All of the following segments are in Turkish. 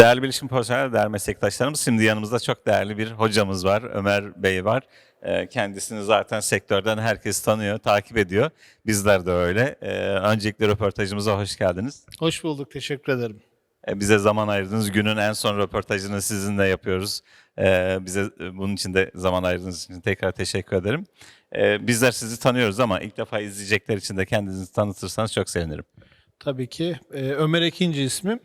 Değerli bilişim profesyonel, değerli meslektaşlarımız, şimdi yanımızda çok değerli bir hocamız var, Ömer Bey var. Ee, Kendisini zaten sektörden herkes tanıyor, takip ediyor. Bizler de öyle. Ee, Öncelikle röportajımıza hoş geldiniz. Hoş bulduk, teşekkür ederim. Ee, Bize zaman ayırdınız. Günün en son röportajını sizinle yapıyoruz. Bize e, bunun için de zaman ayırdığınız için tekrar teşekkür ederim. Bizler sizi tanıyoruz ama ilk defa izleyecekler için de kendinizi tanıtırsanız çok sevinirim. Tabii ki. Ömer Ekinci ismim.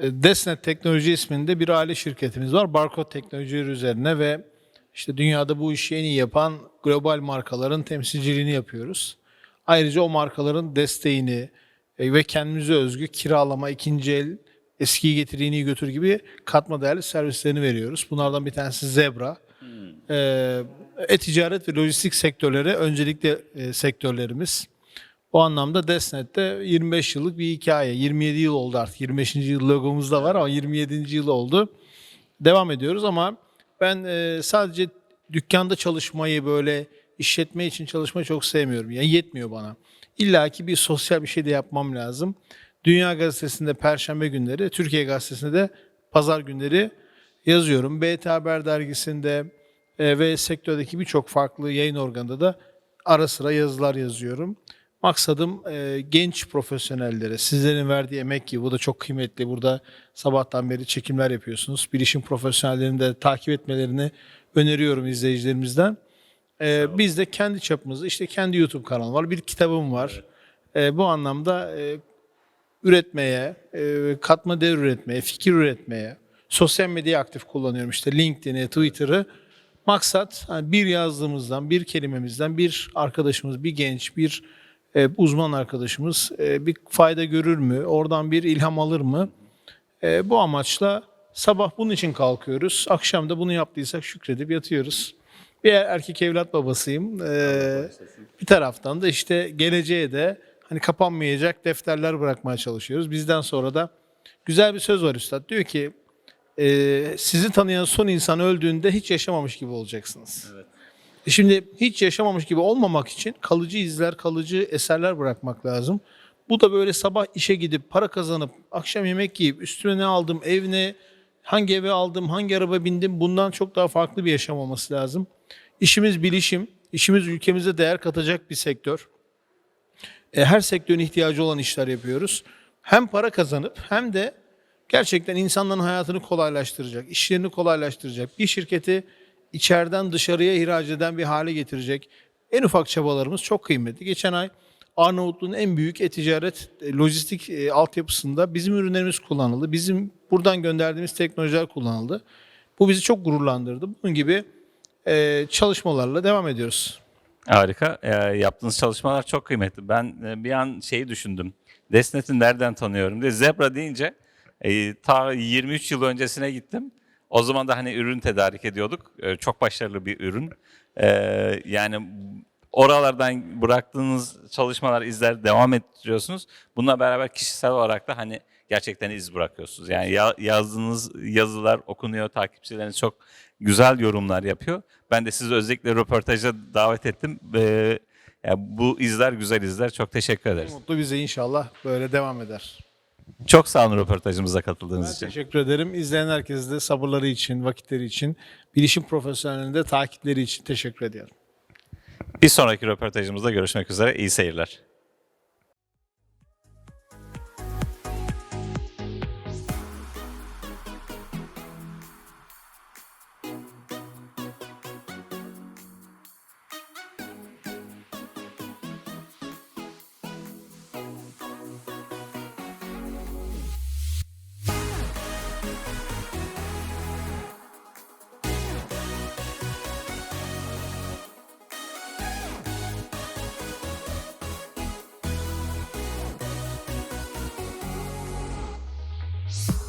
Ee, Desnet Teknoloji isminde bir aile şirketimiz var. Barkod teknolojileri üzerine ve işte dünyada bu işi en iyi yapan global markaların temsilciliğini yapıyoruz. Ayrıca o markaların desteğini e, ve kendimize özgü kiralama, ikinci el, eskiyi getir, yeniyi götür gibi katma değerli servislerini veriyoruz. Bunlardan bir tanesi Zebra. Ee, e-ticaret ve lojistik sektörleri öncelikle e, sektörlerimiz. O anlamda Desnet'te 25 yıllık bir hikaye. 27 yıl oldu artık. 25. yıl logomuz da var ama 27. yıl oldu. Devam ediyoruz ama ben e, sadece dükkanda çalışmayı böyle işletme için çalışmayı çok sevmiyorum. Yani yetmiyor bana. İlla ki bir sosyal bir şey de yapmam lazım. Dünya Gazetesi'nde Perşembe günleri, Türkiye Gazetesi'nde de Pazar günleri yazıyorum. BT Haber dergisinde e, ve sektördeki birçok farklı yayın organında da ara sıra yazılar yazıyorum. Maksadım e, genç profesyonellere, sizlerin verdiği emek gibi bu da çok kıymetli. Burada sabahtan beri çekimler yapıyorsunuz. Bilişim profesyonellerini de takip etmelerini öneriyorum izleyicilerimizden. E, biz de kendi çapımızda işte kendi YouTube kanalım var, bir kitabım var. E, bu anlamda e, üretmeye, e, katma değer üretmeye, fikir üretmeye, sosyal medyayı aktif kullanıyorum. İşte LinkedIn'i, Twitter'ı. Maksat hani bir yazdığımızdan, bir kelimemizden bir arkadaşımız, bir genç, bir e, uzman arkadaşımız e, bir fayda görür mü? Oradan bir ilham alır mı? E, bu amaçla sabah bunun için kalkıyoruz. Akşam da bunu yaptıysak şükredip yatıyoruz. Bir erkek evlat babasıyım. Bir taraftan da işte geleceğe de hani kapanmayacak defterler bırakmaya çalışıyoruz. Bizden sonra da güzel bir söz var üstad. Diyor ki sizi tanıyan son insan öldüğünde hiç yaşamamış gibi olacaksınız. E Şimdi hiç yaşamamış gibi olmamak için kalıcı izler, kalıcı eserler bırakmak lazım. Bu da böyle sabah işe gidip para kazanıp akşam yemek yiyip üstüme ne aldım, ev ne, hangi eve aldım, hangi araba bindim bundan çok daha farklı bir yaşam olması lazım. İşimiz bilişim, işimiz ülkemize değer katacak bir sektör. E, her sektörün ihtiyacı olan işler yapıyoruz. Hem para kazanıp hem de gerçekten insanların hayatını kolaylaştıracak, işlerini kolaylaştıracak bir şirketi içeriden dışarıya ihraç eden bir hale getirecek en ufak çabalarımız çok kıymetli. Geçen ay Arnavutluğun en büyük e-ticaret e, lojistik e, altyapısında bizim ürünlerimiz kullanıldı. Bizim buradan gönderdiğimiz teknolojiler kullanıldı. Bu bizi çok gururlandırdı. Bunun gibi e, çalışmalarla devam ediyoruz. Harika. Ee, yaptığınız çalışmalar çok kıymetli. Ben e, bir an şeyi düşündüm. Desnet'i nereden tanıyorum diye. Zebra deyince e, ta 23 yıl öncesine gittim. O zaman da hani ürün tedarik ediyorduk. E, çok başarılı bir ürün. E, yani oralardan bıraktığınız çalışmalar, izler devam ettiriyorsunuz. Bununla beraber kişisel olarak da hani gerçekten iz bırakıyorsunuz. Yani ya- yazdığınız yazılar okunuyor, takipçileriniz çok güzel yorumlar yapıyor. Ben de sizi özellikle röportaja davet ettim. Ve ya bu izler güzel izler. Çok teşekkür ederiz. Mutlu bize inşallah böyle devam eder. Çok sağ olun röportajımıza katıldığınız Ben için. teşekkür ederim. İzleyen herkese de sabırları için, vakitleri için, bilişim profesyonellerinde takipleri için teşekkür ediyorum. Bir sonraki röportajımızda görüşmek üzere. İyi seyirler. Peace.